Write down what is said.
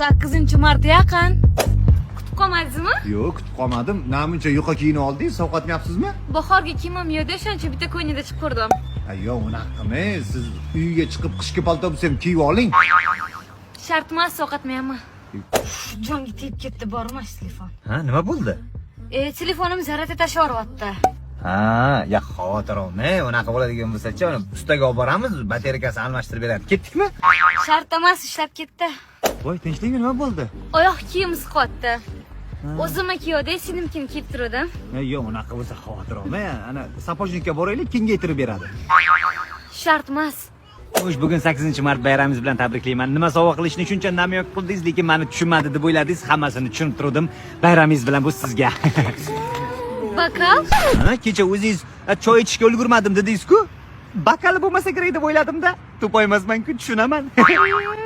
sakkizinchi marta yaqin kutib qolmadingizmi yo'q kutib qolmadim namuncha yuqa kiyinib oldingiz sovqotmayapsizmi bahorgi kiyimim yo'qda o'shancha bitta ko'ynakda chiqib ko'rdim yo'q unaqa qilmang siz uyga chiqib qishki palto bo'lsa ham kiyib oling shart emas sovqotmayapman jonga tegib ketdi bormas telefon. Ha nima bo'ldi e telefonim zaryadga tashlab yuboryapti ha ya xavotir olmang unaqa bo'ladigan bo'lsachi uni ustaga olib boramiz. Batarkasi almashtirib beradi. Ketdikmi? Shart emas ishlab ketdi voy tinchlikmi nima bo'ldi oyoq kiyim siqyapti o'zimni kiyovda sinimkini kiyib turdim yo'q unaqa bo'lsa xavotir olmang ana sapojnikka boraylik kengaytirib beradi shart emas Xo'sh, bugun 8 mart bayramingiz bilan tabriklayman. Nima sovg'a qilishni shuncha namyoq qildingiz, lekin meni tushunmadi deb o'yladingiz. Hammasini tushunib turdim. Bayramingiz bilan bu sizga. bakal Ha, kecha o'zingiz "A, choy ichishga ulgurmadim dedingiz-ku? Bakali bo'lmasa kerak deb o'yladim-da. To'poy emasman-ku, tushunaman.